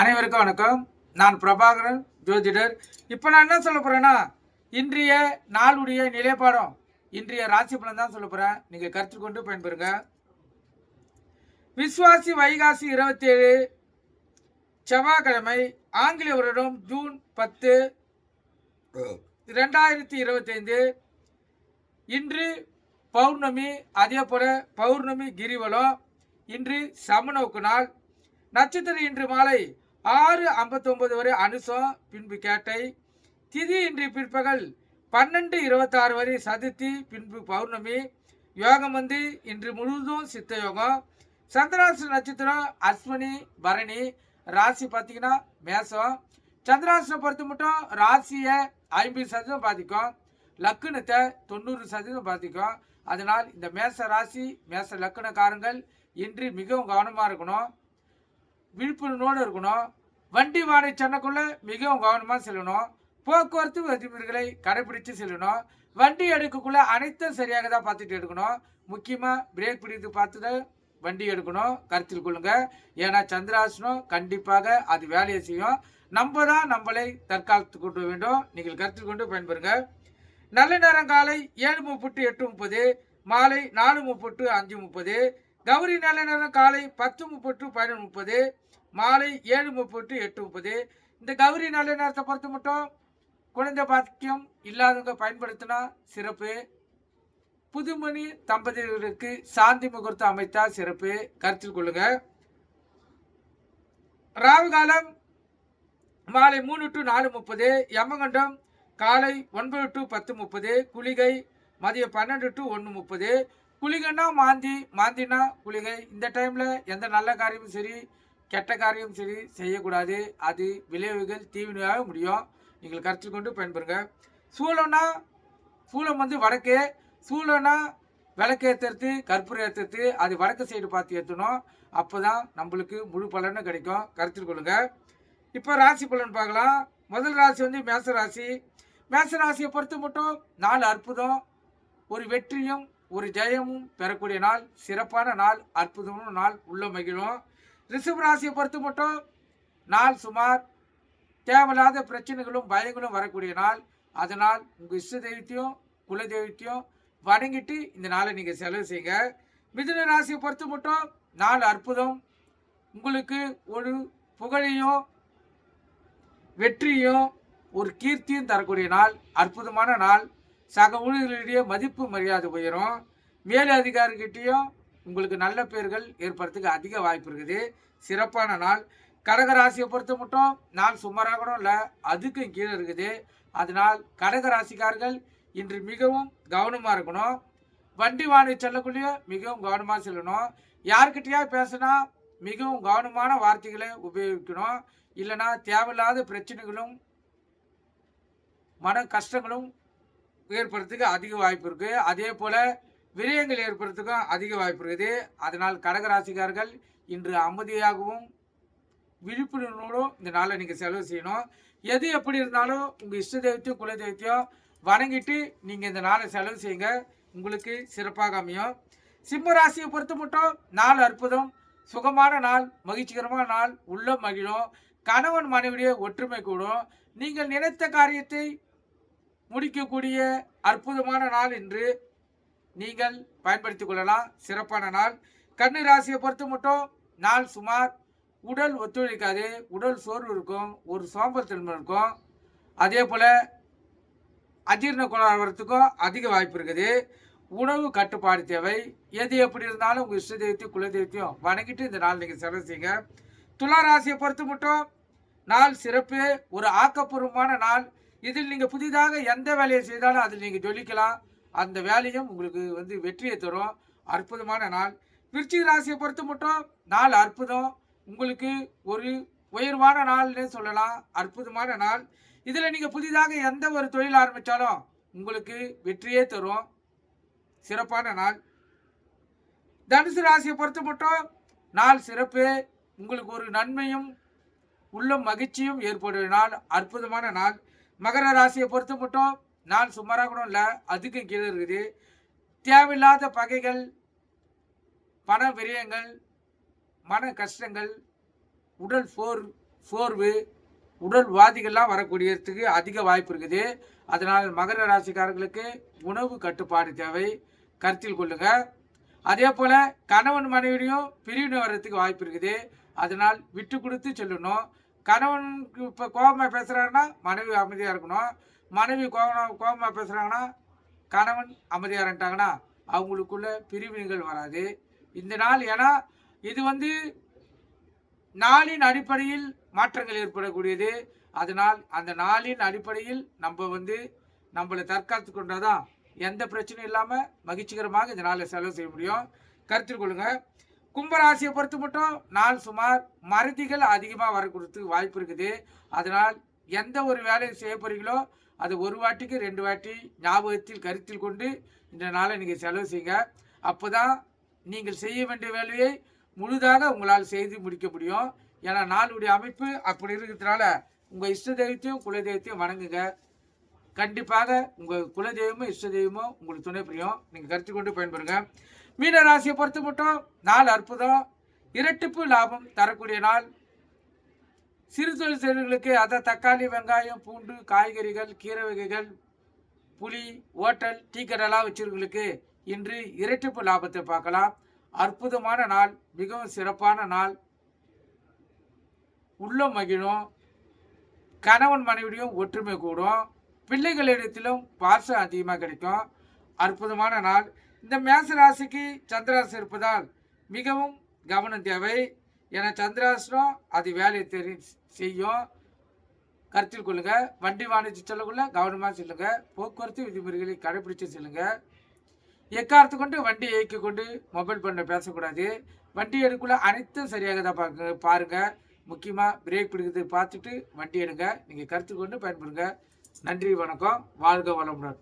அனைவருக்கும் வணக்கம். நான் பிரபாகரன் ஜோதிடர். இப்போ நான் என்ன சொல்ல போகிறேன்னா இன்றைய நாளுடைய நிலைப்பாடம் இன்றைய ராசி பலன் தான் சொல்ல போகிறேன் நீங்கள் கருத்து கொண்டு பயன்பெறுங்க. விஸ்வாசி வைகாசி இருபத்தேழு செவ்வாய்க்கிழமை ஆங்கில வருடம் ஜூன் பத்து ரெண்டாயிரத்தி இருபத்தைந்து. இன்று பௌர்ணமி அதே போல் பௌர்ணமி கிரிவலம். இன்று சமநோக்கு நாள். நட்சத்திரம் இன்று மாலை ஆறு ஐம்பத்தொன்பது வரை அனுசம் பின்பு கேட்டை. திதி இன்று பிற்பகல் பன்னெண்டு இருபத்தாறு வரை சதுர்த்தி பின்பு பௌர்ணமி. யோகம் வந்து இன்று முழுவதும் சித்த யோகம். சந்திராசு நட்சத்திரம் அஸ்வினி பரணி. ராசி பார்த்தீங்கன்னா மேசம். சந்திராசனை பொறுத்த மட்டும் ராசியை ஐம்பது சதவீதம் பாதிக்கும். லக்குனத்தை தொண்ணூறு சதவீதம் பாதிக்கும். அதனால் இந்த மேச ராசி மேச லக்குனக்காரங்கள் இன்று மிகவும் கவனமாக இருக்கணும். விழிப்புணர்வோடு இருக்கணும். வண்டி வாடகை சென்னக்குள்ள மிகவும் கவனமாக செல்லணும். போக்குவரத்து விதிமுறைகளை கடைபிடித்து செல்லணும். வண்டி எடுக்கக்குள்ள அனைத்தும் சரியாக தான் பார்த்துட்டு எடுக்கணும். முக்கியமாக பிரேக் பிடித்து பார்த்துட்டு வண்டி எடுக்கணும். கருத்தில் கொள்ளுங்க. ஏன்னா சந்திராசனம் கண்டிப்பாக அது வேலையை செய்யும். நம்ம தான் நம்மளை தற்காலத்து கொண்டு வேண்டும். நீங்கள் கருத்தில் கொண்டு பயன்பெறுங்க. நல்ல நேரம் காலை ஏழு முப்பட்டு எட்டு முப்பது மாலை நாலு முப்பட்டு அஞ்சு முப்பது. கௌரி நல்ல நேரம் காலை பத்து முப்பட்டு பதினொன்று முப்பது மாலை ஏழு முப்பட்டு எட்டு முப்பது. இந்த கௌரி நல்ல நேரத்தை பொறுத்த மட்டும் குழந்தை பாக்கியம் இல்லாதவங்க பயன்படுத்தினா சிறப்பு. புதுமணி தம்பதியர்களுக்கு சாந்தி முகூர்த்தம் அமைத்தா சிறப்பு. கருத்தில் கொள்ளுங்க. ராகு காலம் மாலை மூணு டு நாலு முப்பது யமகண்டம் காலை ஒன்பது டு பத்து முப்பது குளிகை மதியம் பன்னெண்டு டு ஒன்று முப்பது குளிகைன்னா மாந்தி மாந்தினா குளிகை இந்த டைமில் எந்த நல்ல காரியமும் சரி கெட்ட காரியமும் சரி செய்யக்கூடாது. அது விளைவுகள் தீவினையாக முடியும். நீங்கள் கருத்தில் கொண்டு பயன்பெறுங்க. சூளம்னா சூளம் வந்து வடக்கு. சூளம்னா விளக்கு ஏற்றுறது கற்பூரம் ஏற்றுறது அது வடக்கு சைடு பார்த்து ஏற்றணும் அப்போ தான் நம்மளுக்கு முழு பலனும் கிடைக்கும். கருத்தில் கொள்ளுங்க. இப்போ ராசி பலன் பார்க்கலாம். முதல் ராசி வந்து மேச ராசி மேச ராசியை பொறுத்த மட்டும் நாலு அற்புதம் ஒரு வெற்றியும் ஒரு ஜெயமும் பெறக்கூடிய நாள் சிறப்பான நாள் அற்புதமான நாள் உள்ள மகிழும் ரிஷப ராசியை பொறுத்து மட்டும் நாள் சுமார் தேவையில்லாத பிரச்சனைகளும் பயங்களும் வரக்கூடிய நாள். அதனால் உங்கள் இஷ்ட தெய்வத்தையும் குல தெய்வத்தையும் வணங்கிட்டு இந்த நாளை நீங்கள் செலவு செய்யுங்க. மிதுன ராசியை பொறுத்து மட்டும் நாள் அற்புதம். உங்களுக்கு ஒரு புகழையும் வெற்றியும் ஒரு கீர்த்தியும் தரக்கூடிய நாள் அற்புதமான நாள். சக ஊழியர்களிடையே மதிப்பு மரியாதை உயரும். மேல் அதிகாரிகிட்டேயும் உங்களுக்கு நல்ல பேர்கள் ஏற்படுறதுக்கு அதிக வாய்ப்பு இருக்குது. சிறப்பான நாள். கடகராசியை பொறுத்த மட்டும் நாள் சுமாராக இல்லை அதுக்கும் கீழே இருக்குது. அதனால் கடகராசிக்காரர்கள் இன்று மிகவும் கவனமாக இருக்கணும். வண்டி வாங்கி செல்லக்குள்ளேயே மிகவும் கவனமாக செல்லணும். யார்கிட்டயா பேசினா மிகவும் கவனமான வார்த்தைகளை உபயோகிக்கணும். இல்லைன்னா தேவையில்லாத பிரச்சனைகளும் மன கஷ்டங்களும் ஏற்படுறதுக்கு அதிக வாய்ப்பு இருக்குது அதே போல் விரயங்கள் ஏற்படுறதுக்கும் அதிக வாய்ப்பு இருக்குது. அதனால் கடகராசிக்காரர்கள் இன்று அமைதியாகவும் விழிப்புணர்வோடும் இந்த நாளை நீங்கள் செலவு செய்யணும். எது எப்படி இருந்தாலும் உங்கள் இஷ்ட தெய்வத்தையும் குல தெய்வத்தையும் வணங்கிட்டு நீங்கள் இந்த நாளை செலவு செய்யுங்க. உங்களுக்கு சிறப்பாக அமையும். சிம்ம ராசியை பொறுத்த மட்டும் நாள் அற்புதம் சுகமான நாள் மகிழ்ச்சிகரமான நாள் உள்ள மகிழும். கணவன் மனைவிடைய ஒற்றுமை கூடும். நீங்கள் நினைத்த காரியத்தை முடிக்கக்கூடிய அற்புதமான நாள் என்று நீங்கள் பயன்படுத்திக் கொள்ளலாம். சிறப்பான நாள். கண்ணு ராசியை பொறுத்த மட்டும் நாள் சுமார் உடல் ஒத்துழைக்காது. உடல் சோர்வு இருக்கும். ஒரு சோம்பல்தன்மை இருக்கும். அதே போல் அஜீர்ண கோளாறு வரத்துக்கும் அதிக வாய்ப்பு இருக்குது. உணவு கட்டுப்பாடு தேவை. எது எப்படி இருந்தாலும் உங்கள் இஷ்ட தெய்வத்தையும் குல தெய்வத்தையும் வணங்கிட்டு இந்த நாள் நீங்கள் செலவு செய்யுங்க. துலா ராசியை பொறுத்து மட்டும் நாள் சிறப்பு. ஒரு ஆக்கப்பூர்வமான நாள். இதில் நீங்கள் புதிதாக எந்த வேலையை செய்தாலும் அதில் நீங்கள் ஜொலிக்கலாம். அந்த வேலையும் உங்களுக்கு வந்து வெற்றியை தரும். அற்புதமான நாள். விருச்சிக ராசியை பொறுத்து மட்டும் நாள் அற்புதம். உங்களுக்கு ஒரு உயர்வான நாள்னு சொல்லலாம். அற்புதமான நாள். இதில் நீங்கள் புதிதாக எந்த ஒரு தொழில் ஆரம்பித்தாலும் உங்களுக்கு வெற்றியே தரும். சிறப்பான நாள். தனுசு ராசியை பொறுத்து மட்டும் நாள் சிறப்பு. உங்களுக்கு ஒரு நன்மையும் உள்ளம் மகிழ்ச்சியும் ஏற்படுற நாள். அற்புதமான நாள். மகர ராசியை பொறுத்த மட்டும் நான் சுமாராக கூட இல்லை அதுக்கும் கீழே இருக்குது. தேவையில்லாத பகைகள் பண விரயங்கள் மன கஷ்டங்கள் உடல் சோர் சோர்வு உடல் வாதிகள்லாம் வரக்கூடியதுக்கு அதிக வாய்ப்பு இருக்குது. அதனால் மகர ராசிக்காரர்களுக்கு உணவு கட்டுப்பாடு தேவை. கருத்தில் கொள்ளுங்க. அதே போல் கணவன் மனைவியும் பிரிவினை வர்றதுக்கு வாய்ப்பு இருக்குது. அதனால் விட்டு கொடுத்து சொல்லணும். கணவனுக்கு இப்போ கோபமாக பேசுகிறாங்கன்னா மனைவி அமைதியாக இருக்கணும். மனைவி கோபம் கோபமாக பேசுகிறாங்கன்னா கணவன் அமைதியாக இருந்துட்டாங்கன்னா அவங்களுக்குள்ள பிரிவினைகள் வராது. இந்த நாள் ஏன்னா இது வந்து நாளின் அடிப்படையில் மாற்றங்கள் ஏற்படக்கூடியது. அதனால் அந்த நாளின் அடிப்படையில் நம்ம வந்து நம்மளை தற்காத்து கொண்டாதான் எந்த பிரச்சனையும் இல்லாமல் மகிழ்ச்சிகரமாக இந்த நாளில் செலவு செய்ய முடியும். கருத்தில் கொள்ளுங்கள் கும்பராசியை பொறுத்து மட்டும் நாள் சுமார் மருதிகள் அதிகமாக வரக்கூடத்துக்கு வாய்ப்பு இருக்குது. அதனால் எந்த ஒரு வேலையை செய்ய போகிறீங்களோ அது ஒரு வாட்டிக்கு ரெண்டு வாட்டி ஞாபகத்தில் கருத்தில் கொண்டு இந்த நாளை நீங்கள் செலவு செய்யுங்க அப்போ தான் நீங்கள் செய்ய வேண்டிய வேலையை முழுதாக உங்களால் செய்து முடிக்க முடியும். ஏன்னா நாளுடைய அமைப்பு அப்படி இருக்கிறதுனால உங்கள் இஷ்ட தெய்வத்தையும் குலதெய்வத்தையும் வணங்குங்க. கண்டிப்பாக உங்கள் குலதெய்வமும் இஷ்ட தெய்வமும் உங்களுக்கு துணை புரியும். நீங்கள் கருத்து கொண்டு பயன்பெறுங்க. மீன ராசியை பொறுத்து மட்டும் நாள் அற்புதம் இரட்டிப்பு லாபம் தரக்கூடிய நாள். சிறு தொழில் செய்வர்களுக்கு அதை தக்காளி வெங்காயம் பூண்டு காய்கறிகள் கீரை வகைகள் புளி ஓட்டல் டீ கடைலாம் வச்சிருக்கவங்களுக்கு இன்று இரட்டிப்பு லாபத்தை பார்க்கலாம். அற்புதமான நாள் மிகவும் சிறப்பான நாள். உள்ளம் மகிழும். கணவன் மனைவியும் ஒற்றுமை கூடும். பிள்ளைகளிடத்திலும் பாசம் அதிகமாக கிடைக்கும். அற்புதமான நாள். இந்த மேச ராசிக்கு சந்திராசு இருப்பதால் மிகவும் கவனம் தேவை. என சந்திராசனம் அது வேலையை தெரி செய்யும். கருத்தில் கொள்ளுங்க. வண்டி வாணிஜ் செல்லக்குள்ள கவனமாக செல்லுங்க. போக்குவரத்து விதிமுறைகளை கடைபிடிச்சு செல்லுங்க. எக்காரத்து கொண்டு? வண்டி இயக்கி கொண்டு மொபைல் பண்ண பேசக்கூடாது. வண்டி எடுக்குள்ள அனைத்தும் சரியாக தான் பாருங்க பாருங்க. முக்கியமாக பிரேக் பிடிக்கிறது பார்த்துட்டு வண்டி எடுங்க. நீங்கள் கருத்து கொண்டு பயன்படுங்க. நன்றி வணக்கம். வாழ்க வளமுடன்.